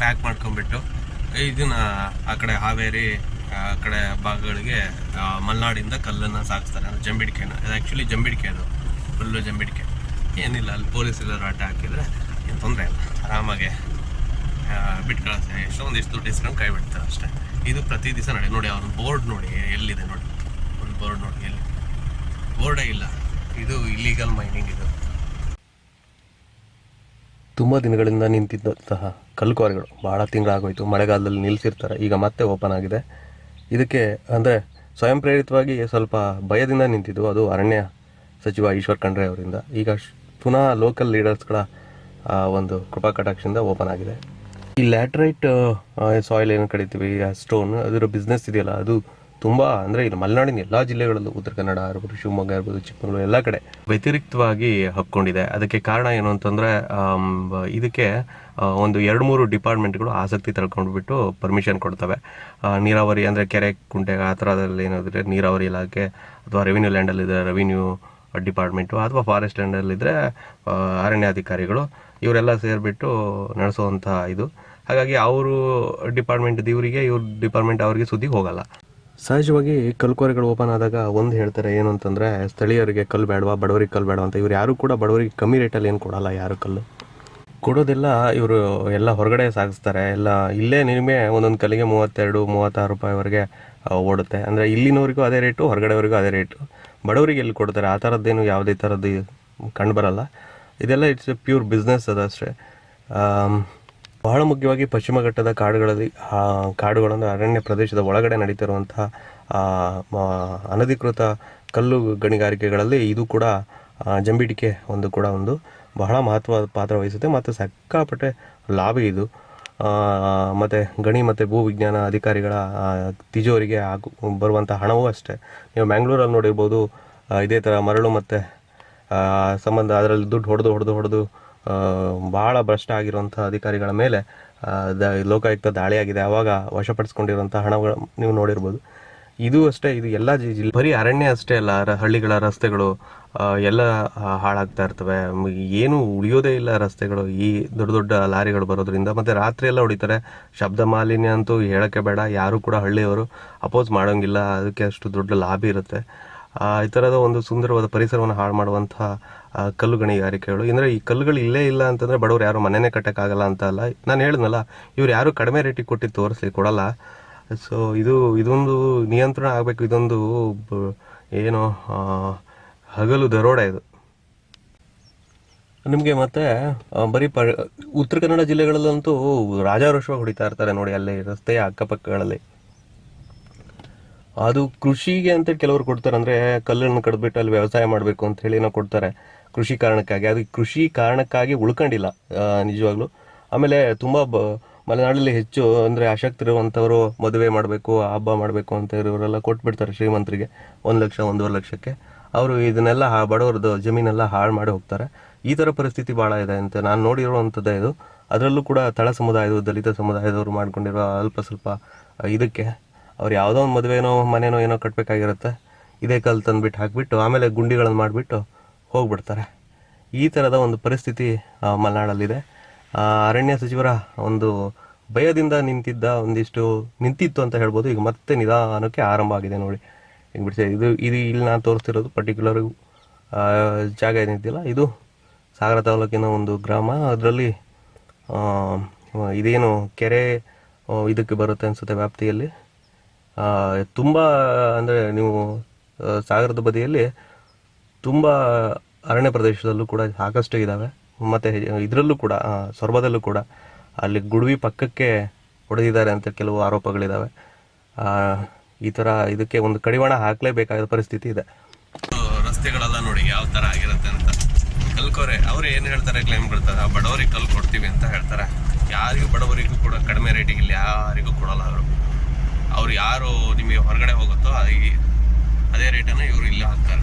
Pack ಮಾಡ್ಕೊಂಡ್ಬಿಟ್ಟು ಇದನ್ನ ಆ ಕಡೆ ಹಾವೇರಿ, ಆ ಕಡೆ ಭಾಗಗಳಿಗೆ ಮಲ್ನಾಡಿಂದ ಕಲ್ಲನ್ನು ಸಾಗಿಸ್ತಾರೆ ಅಂದರೆ ಜಂಬಿಡಿಕೆನ. ಇದು ಆ್ಯಕ್ಚುಲಿ ಜಂಬಿಡಿಕೆ ಅದು. ಫುಲ್ಲು ಜಂಬಿಡಿಕೆ. ಏನಿಲ್ಲ, ಅಲ್ಲಿ ಪೊಲೀಸ್ ಎಲ್ಲರೂ ರಾಟ ಹಾಕಿದ್ರೆ ಏನು ತೊಂದರೆ ಇಲ್ಲ. ಆರಾಮಾಗೆ ಬಿಟ್ಟು ಕಳಿಸ್ತಾರೆ ಎಷ್ಟೋ ಒಂದಿಷ್ಟು ದುಡ್ಡು ಇಸ್ಕೊಂಡು ಕೈ ಬಿಡ್ತಾರೆ ಅಷ್ಟೇ. ಇದು ಪ್ರತಿ ದಿವಸ ನಡೆ. ನೋಡಿ ಅವ್ರ ಬೋರ್ಡ್ ನೋಡಿ, ಎಲ್ಲಿದೆ ನೋಡಿ. ಒಂದು ಬೋರ್ಡ್ ನೋಡಿ, ಎಲ್ಲಿ. ಬೋರ್ಡೇ ಇಲ್ಲ. ಇದು ಇಲ್ಲೀಗಲ್ ಮೈನಿಂಗ್ ಇದು. ತುಂಬ ದಿನಗಳಿಂದ ನಿಂತಿದ್ದಂತಹ ಕಲ್ಲುಕೋರೆಗಳು ಭಾಳ ತಿಂಗಳಾಗೋಯಿತು. ಮಳೆಗಾಲದಲ್ಲಿ ನಿಲ್ಲಿಸಿರ್ತಾರೆ ಈಗ ಮತ್ತೆ ಓಪನ್ ಆಗಿದೆ. ಇದಕ್ಕೆ ಅಂದರೆ ಸ್ವಯಂ ಪ್ರೇರಿತವಾಗಿ ಸ್ವಲ್ಪ ಭಯದಿಂದ ನಿಂತಿದ್ದು ಅದು ಅರಣ್ಯ ಸಚಿವ ಈಶ್ವರ್ ಖಂಡ್ರೆ ಅವರಿಂದ. ಈಗ ಪುನಃ ಲೋಕಲ್ ಲೀಡರ್ಸ್ಗಳ ಒಂದು ಕೃಪಾ ಕಟಾಕ್ಷದಿಂದ ಓಪನ್ ಆಗಿದೆ. ಈ ಲ್ಯಾಟ್ರೈಟ್ ಸಾಯಿಲ್ ಏನು ಕಡಿತೀವಿ ಸ್ಟೋನ್ ಅದರ ಬಿಸ್ನೆಸ್ ಇದೆಯಲ್ಲ, ಅದು ತುಂಬ, ಅಂದರೆ ಇಲ್ಲಿ ಮಲೆನಾಡಿನ ಎಲ್ಲ ಜಿಲ್ಲೆಗಳಲ್ಲೂ ಉತ್ತರ ಕನ್ನಡ ಇರ್ಬೋದು ಶಿವಮೊಗ್ಗ ಇರ್ಬೋದು ಚಿಕ್ಕಮಗಳೂರು ಎಲ್ಲ ಕಡೆ ವ್ಯತಿರಿಕ್ತವಾಗಿ ಹಕ್ಕೊಂಡಿದೆ. ಅದಕ್ಕೆ ಕಾರಣ ಏನು ಅಂತಂದರೆ ಇದಕ್ಕೆ ಒಂದು ಎರಡು ಮೂರು ಡಿಪಾರ್ಟ್ಮೆಂಟ್ಗಳು ಆಸಕ್ತಿ ತಳ್ಕೊಂಡ್ಬಿಟ್ಟು ಪರ್ಮಿಷನ್ ಕೊಡ್ತವೆ. ನೀರಾವರಿ ಅಂದರೆ ಕೆರೆ, ಕುಂಟೆ, ಆ ಥರದಲ್ಲಿ ಏನಾದರೆ ನೀರಾವರಿ ಇಲಾಖೆ ಅಥವಾ ರೆವಿನ್ಯೂ ಲ್ಯಾಂಡಲ್ಲಿದ್ದರೆ ರೆವಿನ್ಯೂ ಡಿಪಾರ್ಟ್ಮೆಂಟು ಅಥವಾ ಫಾರೆಸ್ಟ್ ಲ್ಯಾಂಡಲ್ಲಿದ್ದರೆ ಅರಣ್ಯಾಧಿಕಾರಿಗಳು ಇವರೆಲ್ಲ ಸೇರಿಬಿಟ್ಟು ನಡೆಸುವಂತಹ ಇದು. ಹಾಗಾಗಿ ಅವರು ಡಿಪಾರ್ಟ್ಮೆಂಟ್ ಇವರಿಗೆ ಇವ್ರ ಡಿಪಾರ್ಟ್ಮೆಂಟ್ ಅವರಿಗೆ ಸುದ್ದಿ ಹೋಗಲ್ಲ. ಸಹಜವಾಗಿ ಕಲ್ಕೋರೆಗಳು ಓಪನ್ ಆದಾಗ ಒಂದು ಹೇಳ್ತಾರೆ ಏನು ಅಂತಂದರೆ, ಸ್ಥಳೀಯರಿಗೆ ಕಲ್ಲು ಬೇಡವಾ, ಬಡವರಿಗೆ ಕಲ್ಲು ಬೇಡವಾ ಅಂತ. ಇವ್ರು ಯಾರು ಕೂಡ ಬಡವರಿಗೆ ಕಮ್ಮಿ ರೇಟಲ್ಲಿ ಏನು ಕೊಡಲ್ಲ ಯಾರು ಕಲ್ಲು. ಕೊಡೋದೆಲ್ಲ ಇವರು ಎಲ್ಲ ಹೊರಗಡೆ ಸಾಗಿಸ್ತಾರೆ. ಎಲ್ಲ ಇಲ್ಲೇ ನಿಮಗೆ ಒಂದೊಂದು ಕಲ್ಲಿಗೆ ಮೂವತ್ತೆರಡು, ಮೂವತ್ತಾರು ರೂಪಾಯಿವರೆಗೆ ಓಡುತ್ತೆ. ಅಂದರೆ ಇಲ್ಲಿನವರಿಗೂ ಅದೇ ರೇಟು ಹೊರಗಡೆವರೆಗೂ ಅದೇ ರೇಟು. ಬಡವರಿಗೆ ಎಲ್ಲಿ ಕೊಡ್ತಾರೆ? ಆ ಥರದ್ದೇನು ಯಾವುದೇ ಥರದ್ದು ಕಂಡು ಬರಲ್ಲ. ಇದೆಲ್ಲ ಇಟ್ಸ್ ಎ ಪ್ಯೂರ್ ಬಿಸ್ನೆಸ್ ಅದಷ್ಟೇ ಬಹಳ ಮುಖ್ಯವಾಗಿ ಪಶ್ಚಿಮ ಘಟ್ಟದ ಕಾಡುಗಳಲ್ಲಿ ಕಾಡುಗಳನ್ನು ಅರಣ್ಯ ಪ್ರದೇಶದ ಒಳಗಡೆ ನಡೀತಿರುವಂತಹ ಅನಧಿಕೃತ ಕಲ್ಲು ಗಣಿಗಾರಿಕೆಗಳಲ್ಲಿ ಇದು ಕೂಡ ಜಂಬಿಡಿಕೆ ಒಂದು ಕೂಡ ಒಂದು ಬಹಳ ಮಹತ್ವದ ಪಾತ್ರ ವಹಿಸುತ್ತೆ ಮತ್ತು ಸಕ್ಕಾಪಟ್ಟೆ ಲಾಭ ಇದು. ಮತ್ತು ಗಣಿ ಮತ್ತು ಭೂ ವಿಜ್ಞಾನ ಅಧಿಕಾರಿಗಳ ತಿಜೋರಿಗೆ ಆಗು ಬರುವಂಥ ಹಣವೂ ಅಷ್ಟೇ. ನೀವು ಮ್ಯಾಂಗ್ಳೂರಲ್ಲಿ ನೋಡಿರ್ಬೋದು ಇದೇ ಥರ ಮರಳು ಮತ್ತು ಸಂಬಂಧ ಅದರಲ್ಲಿ ದುಡ್ಡು ಹೊಡೆದು ಹೊಡೆದು ಹೊಡೆದು ಭಾಳ ಭ್ರಷ್ಟ ಆಗಿರುವಂಥ ಅಧಿಕಾರಿಗಳ ಮೇಲೆ ದ, ಲೋಕಾಯುಕ್ತ ದಾಳಿಯಾಗಿದೆ. ಆವಾಗ ವಶಪಡಿಸ್ಕೊಂಡಿರುವಂಥ ಹಣಗಳು ನೀವು ನೋಡಿರ್ಬೋದು. ಇದು ಅಷ್ಟೇ, ಇದು ಎಲ್ಲ ಜಿಲ್ಲೆ ಬರೀ ಅರಣ್ಯ ಅಷ್ಟೇ ಅಲ್ಲ ಹಳ್ಳಿಗಳ ರಸ್ತೆಗಳು ಎಲ್ಲ ಹಾಳಾಗ್ತಾ ಇರ್ತವೆ. ಏನು ಉಳಿಯೋದೇ ಇಲ್ಲ ರಸ್ತೆಗಳು. ಈ ದೊಡ್ಡ ದೊಡ್ಡ ಲಾರಿಗಳು ಬರೋದ್ರಿಂದ ಮತ್ತು ರಾತ್ರಿ ಎಲ್ಲ ಹೊಡಿತಾರೆ. ಶಬ್ದ ಮಾಲಿನ್ಯ ಅಂತೂ ಹೇಳಕ್ಕೆ ಬೇಡ. ಯಾರು ಕೂಡ ಹಳ್ಳಿಯವರು ಅಪೋಸ್ ಮಾಡೋಂಗಿಲ್ಲ. ಅದಕ್ಕೆ ಅಷ್ಟು ದೊಡ್ಡ ಲಾಭ ಇರುತ್ತೆ. ಈ ಥರದ ಒಂದು ಸುಂದರವಾದ ಪರಿಸರವನ್ನು ಹಾಳು ಮಾಡುವಂಥ ಕಲ್ಲು ಗಣಿಗಾರಿಕೆಗಳು ಅಂದ್ರೆ ಈ ಕಲ್ಲುಗಳು ಇಲ್ಲೇ ಇಲ್ಲ ಅಂತಂದರೆ ಬಡವರು ಯಾರು ಮನೆನೇ ಕಟ್ಟೋಕ್ಕಾಗಲ್ಲ ಅಂತ ಅಲ್ಲ. ನಾನು ಹೇಳಿದ್ನಲ್ಲ, ಇವ್ರು ಯಾರು ಕಡಿಮೆ ರೇಟಿಗೆ ಕೊಟ್ಟಿದ್ದು ತೋರಿಸ್ಲಿ, ಕೊಡಲ್ಲ. ಸೊ ಇದು, ಇದೊಂದು ನಿಯಂತ್ರಣ ಆಗಬೇಕು, ಇದೊಂದು ಏನು ಹಗಲು ದರೋಡೆ ಇದು. ನಿಮಗೆ ಮತ್ತೆ ಬರೀ ಪ ಉತ್ತರ ಕನ್ನಡ ಜಿಲ್ಲೆಗಳಲ್ಲಂತೂ ರಾಜಾರೋಷವಾಗಿ ಹೊಡಿತಾ ಇರ್ತಾರೆ ನೋಡಿ, ಅಲ್ಲಿ ರಸ್ತೆಯ ಅಕ್ಕಪಕ್ಕಗಳಲ್ಲಿ. ಅದು ಕೃಷಿಗೆ ಅಂತ ಕೆಲವರು ಕೊಡ್ತಾರೆ ಅಂದರೆ ಕಲ್ಲನ್ನು ಕಡ್ಬಿಟ್ಟು ಅಲ್ಲಿ ವ್ಯವಸಾಯ ಮಾಡಬೇಕು ಅಂತ ಹೇಳಿ ಏನೋ ಕೊಡ್ತಾರೆ ಕೃಷಿ ಕಾರಣಕ್ಕಾಗಿ. ಅದು ಕೃಷಿ ಕಾರಣಕ್ಕಾಗಿ ಉಳ್ಕೊಂಡಿಲ್ಲ ನಿಜವಾಗ್ಲೂ. ಆಮೇಲೆ ತುಂಬ ಮಲೆನಾಡಲ್ಲಿ ಹೆಚ್ಚು ಅಂದರೆ ಅಶಕ್ತರಿರುವಂಥವರು ಮದುವೆ ಮಾಡಬೇಕು, ಹಬ್ಬ ಮಾಡಬೇಕು ಅಂತ ಇರೋರೆಲ್ಲ ಕೊಟ್ಬಿಡ್ತಾರೆ ಶ್ರೀಮಂತರಿಗೆ ಒಂದು ಲಕ್ಷ, ಒಂದೂವರೆ ಲಕ್ಷಕ್ಕೆ. ಅವರು ಇದನ್ನೆಲ್ಲ ಬಡವರದ್ದು ಜಮೀನೆಲ್ಲ ಹಾಳು ಮಾಡಿ ಹೋಗ್ತಾರೆ. ಈ ಥರ ಪರಿಸ್ಥಿತಿ ಭಾಳ ಇದೆ ಅಂತ ನಾನು ನೋಡಿರುವಂಥದ್ದೇ ಇದು. ಅದರಲ್ಲೂ ಕೂಡ ತಳ ಸಮುದಾಯದ ದಲಿತ ಸಮುದಾಯದವರು ಮಾಡ್ಕೊಂಡಿರೋ ಅಲ್ಪ ಸ್ವಲ್ಪ ಇದಕ್ಕೆ ಅವ್ರು ಯಾವುದೋ ಒಂದು ಮದುವೆನೋ, ಮನೆನೋ ಏನೋ ಕಟ್ಟಬೇಕಾಗಿರುತ್ತೆ ಇದೇ ಕಲ್ಲು ತಂದುಬಿಟ್ಟು ಹಾಕಿಬಿಟ್ಟು, ಆಮೇಲೆ ಗುಂಡಿಗಳನ್ನು ಮಾಡಿಬಿಟ್ಟು ಹೋಗ್ಬಿಡ್ತಾರೆ. ಈ ಥರದ ಒಂದು ಪರಿಸ್ಥಿತಿ ಮಲೆನಾಡಲ್ಲಿದೆ. ಅರಣ್ಯ ಸಚಿವರ ಒಂದು ಭಯದಿಂದ ನಿಂತಿದ್ದ ಒಂದಿಷ್ಟು ನಿಂತಿತ್ತು ಅಂತ ಹೇಳ್ಬೋದು. ಈಗ ಮತ್ತೆ ನಿಧಾನಕ್ಕೆ ಆರಂಭ ಆಗಿದೆ ನೋಡಿ. ಈಗ ಬಿಡಿಸಿ ಇದು ಇದು ಇಲ್ಲಿ ನಾನು ತೋರಿಸ್ತಿರೋದು ಪರ್ಟಿಕ್ಯುಲರ್ ಜಾಗ ಏನಿದ್ದಿಲ್ಲ. ಇದು ಸಾಗರ ತಾಲೂಕಿನ ಒಂದು ಗ್ರಾಮ. ಅದರಲ್ಲಿ ಇದೇನು ಕೆರೆ ಇದಕ್ಕೆ ಬರುತ್ತೆ ಅನಿಸುತ್ತೆ ವ್ಯಾಪ್ತಿಯಲ್ಲಿ. ತುಂಬ, ಅಂದರೆ ನೀವು ಸಾಗರದ ಬದಿಯಲ್ಲಿ ತುಂಬ ಅರಣ್ಯ ಪ್ರದೇಶದಲ್ಲೂ ಕೂಡ ಸಾಕಷ್ಟು ಇದ್ದಾವೆ ಮತ್ತು ಇದರಲ್ಲೂ ಕೂಡ ಸೊರಬದಲ್ಲೂ ಕೂಡ ಅಲ್ಲಿ ಗುಡುವಿ ಪಕ್ಕಕ್ಕೆ ಹೊಡೆದಿದ್ದಾರೆ ಅಂತ ಕೆಲವು ಆರೋಪಗಳಿದ್ದಾವೆ ಈ ಥರ ಇದಕ್ಕೆ ಒಂದು ಕಡಿವಾಣ ಹಾಕಲೇಬೇಕಾದ ಪರಿಸ್ಥಿತಿ ಇದೆ. ರಸ್ತೆಗಳೆಲ್ಲ ನೋಡಿ ಯಾವ ಥರ ಆಗಿರುತ್ತೆ ಅಂತ. ಕಲ್ಕೋರೆ, ಅವ್ರು ಏನು ಹೇಳ್ತಾರೆ ಕ್ಲೈಮ್ ಕೊಡ್ತಾರೆ? ಬಡವರಿಗೆ ಕಲ್ ಕೊಡ್ತೀವಿ ಅಂತ ಹೇಳ್ತಾರೆ. ಯಾರಿಗೂ ಬಡವರಿಗೂ ಕೂಡ ಕಡಿಮೆ ರೇಟಿಗೆ ಇಲ್ಲಿ ಯಾರಿಗೂ ಕೊಡಲ್ಲ ಅವರು. ಅವ್ರು ಯಾರು ನಿಮಗೆ ಹೊರಗಡೆ ಹೋಗುತ್ತೋ ಅದೇ ರೇಟನ್ನು ಇವರು ಇಲ್ಲಿ ಹಾಕ್ತಾರೆ.